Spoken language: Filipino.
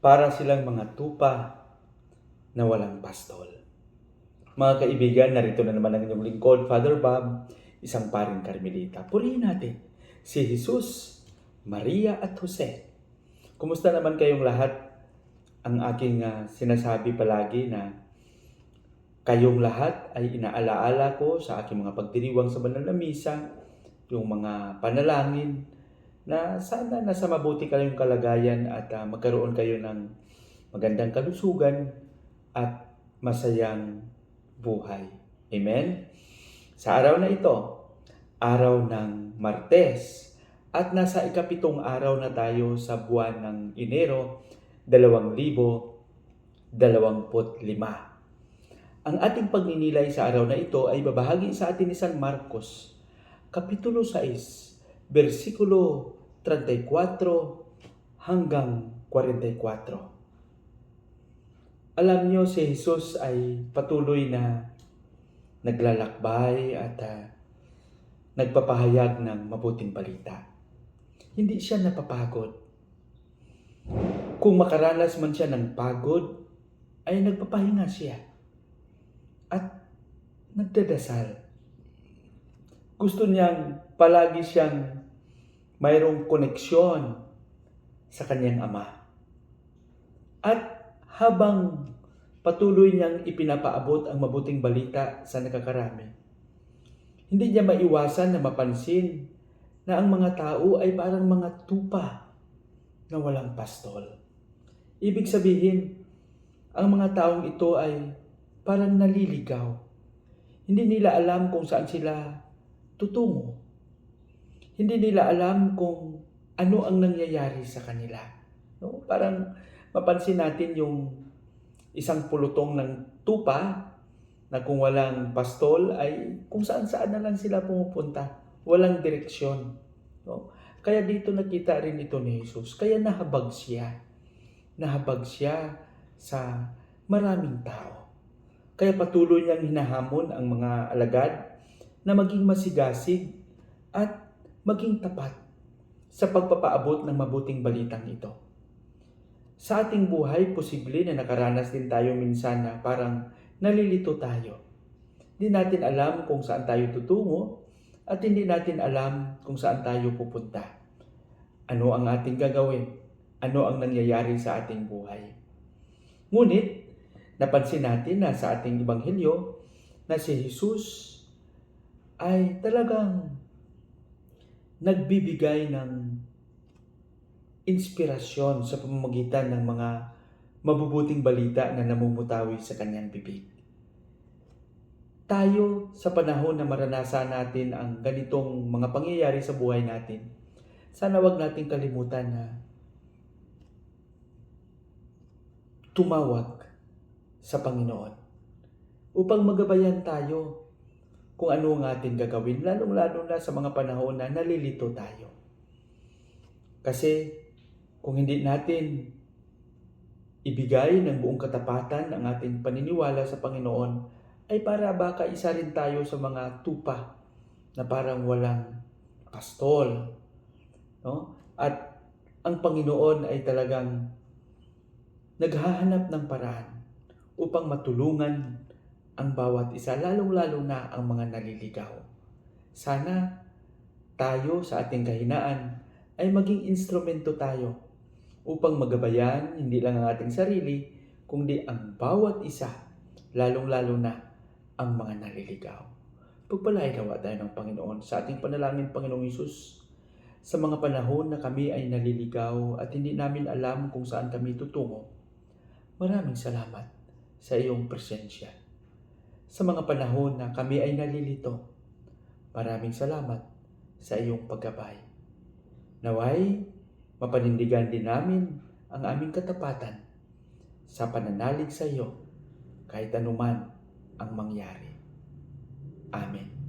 para silang mga tupa na walang pastol. Mga kaibigan, narito na naman ang inyong lingkod, Father Bob, isang paring karmelita. Purihin natin si Jesus, Maria at Jose. Kumusta naman kayong lahat? Ang aking ah, sinasabi palagi na kayong lahat ay inaalaala ko sa aking mga pagdiriwang sa banal na misa, yung mga panalangin, na sana nasa mabuti kayong kalagayan at ah, magkaroon kayo ng magandang kalusugan at masayang buhay. Amen? Sa araw na ito, araw ng Martes, at nasa ikapitong araw na tayo sa buwan ng Enero, 2025. Ang ating pagninilay sa araw na ito ay babahagi sa atin ni San Marcos, Kapitulo 6, versikulo 34 hanggang 44. Alam nyo, si Jesus ay patuloy na naglalakbay at ah, nagpapahayag ng mabuting balita. Hindi siya napapagod. Kung makaranas man siya ng pagod, ay nagpapahinga siya at nagdadasal. Gusto niyang palagi siyang mayroong koneksyon sa kanyang ama. At habang patuloy niyang ipinapaabot ang mabuting balita sa nakakarami, hindi niya maiwasan na mapansin na ang mga tao ay parang mga tupa na walang pastol. Ibig sabihin, ang mga taong ito ay parang naliligaw. Hindi nila alam kung saan sila tutungo. Hindi nila alam kung ano ang nangyayari sa kanila. No? Parang mapansin natin yung isang pulutong ng tupa na kung walang pastol ay kung saan saan na lang sila pumupunta. Walang direksyon. No? Kaya dito nakita rin ito ni Jesus. Kaya nahabag siya. Nahabag siya sa maraming tao. Kaya patuloy niyang hinahamon ang mga alagad na maging masigasig at maging tapat sa pagpapaabot ng mabuting balitang ito. Sa ating buhay, posible na nakaranas din tayo minsan na parang nalilito tayo. Hindi natin alam kung saan tayo tutungo at hindi natin alam kung saan tayo pupunta. Ano ang ating gagawin? Ano ang nangyayari sa ating buhay? Ngunit, napansin natin na sa ating Ebanghelyo na si Jesus ay talagang nagbibigay ng inspirasyon sa pamamagitan ng mga mabubuting balita na namumutawi sa kanyang bibig. Tayo sa panahon na maranasan natin ang ganitong mga pangyayari sa buhay natin, sana wag nating kalimutan na tumawag sa Panginoon upang magabayan tayo kung ano ang ating gagawin, lalong-lalo na sa mga panahon na nalilito tayo. Kasi kung hindi natin ibigay ng buong katapatan ang ating paniniwala sa Panginoon, ay para baka isa rin tayo sa mga tupa na parang walang pastol. No? At ang Panginoon ay talagang naghahanap ng paraan upang matulungan ang bawat isa, lalong-lalo na ang mga naliligaw. Sana tayo sa ating kahinaan ay maging instrumento tayo upang magabayan hindi lang ang ating sarili, kundi ang bawat isa, lalong-lalo na ang mga naliligaw. Pagpalain nawa tayo ng Panginoon sa ating panalangin, Panginoong Isus, sa mga panahon na kami ay naliligaw at hindi namin alam kung saan kami tutungo. Maraming salamat sa iyong presensya. Sa mga panahon na kami ay nalilito, maraming salamat sa iyong paggabay. Naway, mapanindigan din namin ang aming katapatan sa pananalig sa iyo kahit anuman ang mangyari. Amen.